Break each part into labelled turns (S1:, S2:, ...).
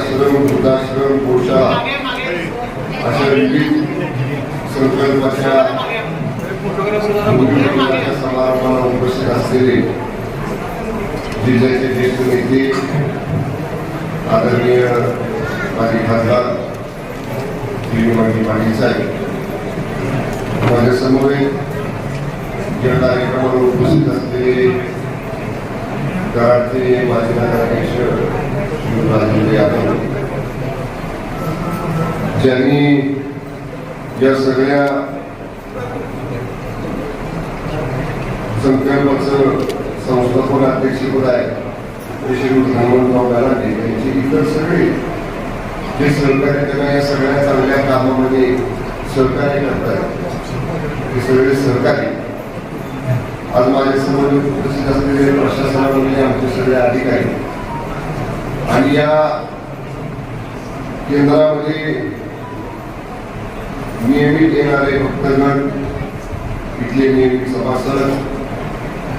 S1: वृद्धाश्रम वृद्धाश्रम पोषा अशा विविध संकल्पाच्या समारंभाला उपस्थित असलेले जिल्ह्याचे ज्येष्ठ नेते आदरणीय माजी खासदार माजी साहेब. माझ्यासमोर या कार्यक्रमाला उपस्थित असलेले कराडचे माजी नगराध्यक्ष राजेंद्र यादव ज्यांनी या सगळ्या संकल्पाचं संस्थापन अध्यक्षपद आहे श्री हनुमंतराव गलाटे यांचे इतर सगळे जे सहकार्य त्यांना या सगळ्या चांगल्या कामामध्ये सहकार्य करतात हे सगळे सहकारी. आज माझ्यासमोर उपस्थित असलेले प्रशासनामध्ये आमचे सगळे अधिकारी आणि या केंद्रामध्ये नियमित येणारे भक्तगण इथले नियमित सभासद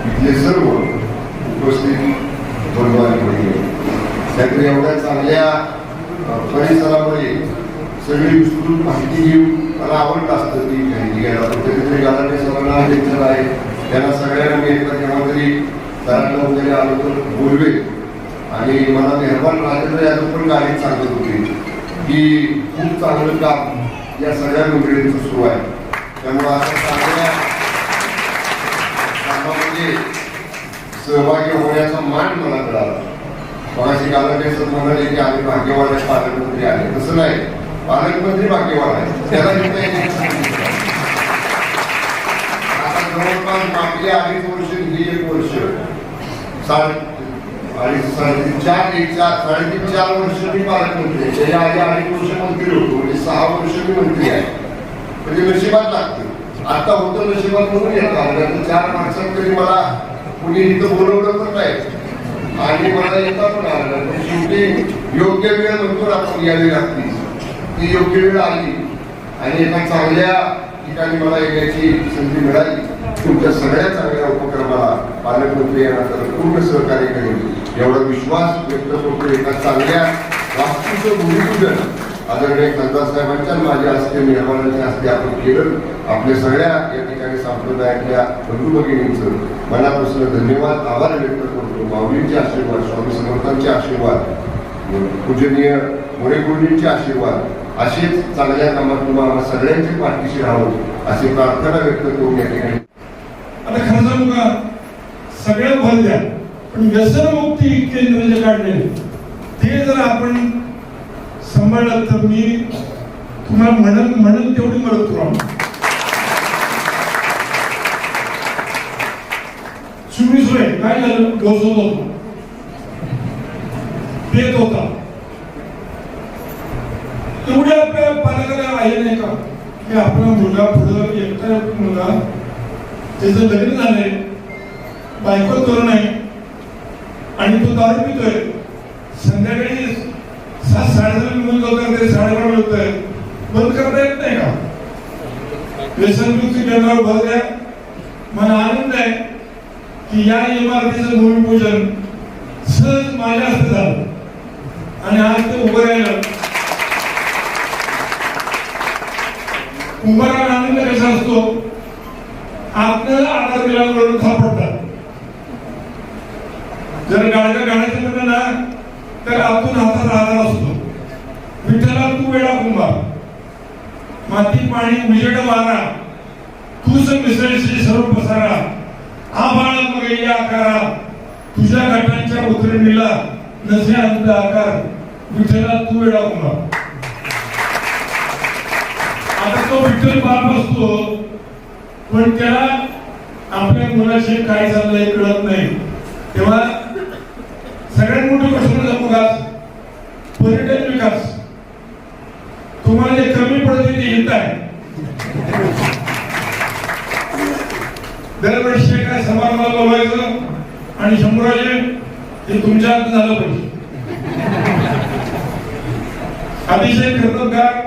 S1: इथले सर्व उपस्थित बंधू म्हणजे त्याकडे एवढ्या चांगल्या परिसरामध्ये सगळी विस्तृत माहिती घेऊन मला आवडत असतं ती माहिती घ्यायला. पण कधीतरी गालाटे सरांना लेक्चर आहे. त्यांना सगळ्यांना मी एकदा केव्हा तरी सरांना वगैरे आलो तर बोलवे आणि मला मेहरबान राजेंद्र यादव पण गाडी सांगत होते. की खूप चांगलं काम या सगळ्या मंडळींचं सुरू आहे. त्यामुळे असं चांगल्या कामामध्ये सहभागी होण्याचा मान मला मिळाला. मगाशी गालाटे म्हणाले की आम्ही भाग्यवान आहे, पालकमंत्री आले. तसं नाही. पालकमंत्री भाग्यवान आहे त्याला इथं एक- आता जवळपास मागली अडीच वर्ष ही एक वर्ष. साडे चार एकचार साडेतीन चार वर्ष मी पालकमंत्री आहे. त्याच्या आधी अनेक वर्ष मंत्री होतो. म्हणजे सहा वर्ष मी मंत्री आहे. म्हणजे नशिबात लागते. आता होतं नशिबात म्हणून येतात कारण चार माणसांकडे तरी मला कुणी इथं बोलवलं पण नाही आणि मला येता पण आलं म्हणजे शेवटी योग्य वेळ म्हणतो आपण यावी लागते ती योग्य वेळ आली. आणि एका चांगल्या ठिकाणी मला येण्याची संधी मिळाली. तुमच्या सगळ्या चांगल्या उपक्रमाला पालकमंत्री यांना पूर्ण सहकार्य करेल एवढा विश्वास व्यक्त करतो एका चांगल्या वास्तूचं भूमिपूजन आदरणीय खासदार साहेबांच्या माझ्या हस्ते मेहमानांच्या हस्ते आपण केलं. आपल्या सगळ्या या ठिकाणी संप्रदायातल्या बंधू भगिनींचं मनापासून धन्यवाद आभार व्यक्त करतो. माऊलींचे आशीर्वाद स्वामी समर्थांचे आशीर्वाद पूजनीय मोरेगुंडींचे आशीर्वाद असेच चांगल्या कामात तुम्हाला सगळ्यांची पाठीशी राहावं अशी प्रार्थना व्यक्त करून या ठिकाणी
S2: आता खरं सांगू का सगळ्यात भर द्या. पण व्यसनमुक्ती केंद्र जे म्हणजे काढले ते जर आपण सांभाळलं तर मी तुम्हाला म्हणन म्हणन तेवढी मदत करू आम्ही. चोवीस काय झालं? डोसत होतो. पेत होता. तेवढ्या आपल्या पालकाला आहे नाही का? की आपला मुलगा पुढं एकटा मुलगा त्याचं लग्न झालंय बायको तरुण आहे आणि तो दारू पितोय संध्याकाळी सात साडेसात मुलं तरी साडेबारा मिळतोय बंद करता येत नाही का? व्यसनमुक्ती केंद्रावर भर द्या मला आनंद आहे की या इमारतीचं भूमिपूजन सहज माझ्या हस्ते झालं. आणि आज ते उभं राहिलं. कुंभाराला आनंद कसा असतो? आपल्याला आधार दिल्याकडून सापडतात. जर गाड्या गाण्याचं म्हणलं ना तर आतून हातात आधार असतो. विठ्ठला तू वेळा कुंभा माती पाणी उजेड वारा तूच मिसळशी सर्व पसारा. आभाळ मग आकारा. तुझ्या घाटांच्या उतरणीला नसे अंत आकार. विठ्ठला तू वेळा कुंभा आता तो विठ्ठल बाप असतो. पण त्याला आपल्या मुलाशी काय चाललंय कळत नाही. तेव्हा सगळ्यात मोठं गोष्ट विकास पर्यटन विकास. तुम्हाला कमी पडते येत आहे. दरवर्षी काय समारंभाला बोलवायचं आणि शंभराजे हे तुमच्या हात झालं पाहिजे. अतिशय कर्तबगार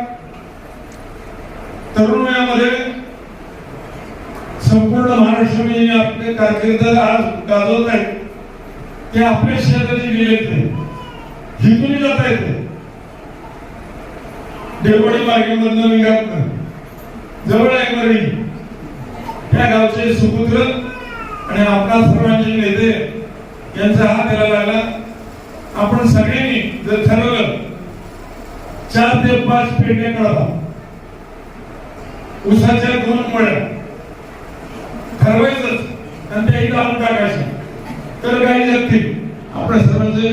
S2: तरुण वयामध्ये संपूर्ण महाराष्ट्राने आपले कारकीर्द आज गाजवत आहेत ते आपल्या शेजारी गेलेत नाही जात आहेत येते मागे मार्गेमधनं विघात जवळ आहे मरी त्या गावचे सुपुत्र आणि आपला सर्वांचे नेते यांचा हात द्यायला लागला. आपण सगळ्यांनी जर ठरवलं चार ते पाच पेटे कळवा उसाच्या दोन मळ्या. ठरवायचंच. आणि त्या इथं आपण टाकायचं तर काही लागतील आपल्या सर्वांचे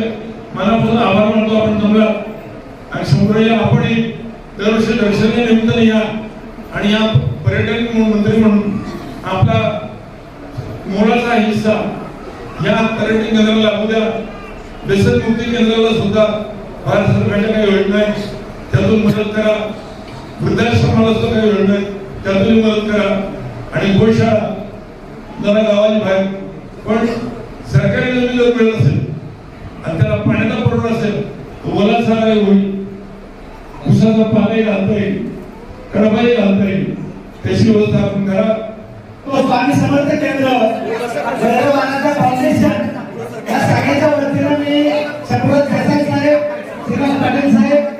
S2: मनापासून आभार मानतो आपण तुम्हाला. आणि शंभरया आपण दरवर्षी दर्शनीय निमित्ताने या. आणि या पर्यटन मंत्री म्हणून आपला मोलाचा हिस्सा या पर्यटन केंद्राला लागू द्या. व्यसन मुक्ती केंद्राला सुद्धा भारत सरकारच्या काही योजना आहेत त्यातून मदत करा. वृद्धाश्रमाला सुद्धा काही योजना आहेत त्यातून मदत करा. आणि गोशाळा जरा गावाची बाहेर. पण सरकारी जमीन जर मिळत असेल आणि त्याला पाण्याचा पुरवठा असेल ओला ओलाचा होईल उसाचा पाणी घालता येईल कडबाई घालता येईल. त्याची व्यवस्था आपण करा.
S3: तो स्वामी समर्थ केंद्र. फाउंडेशन. या शाखेच्या वतीनं मी सर्व साहेब श्रीकांत पाटील साहेब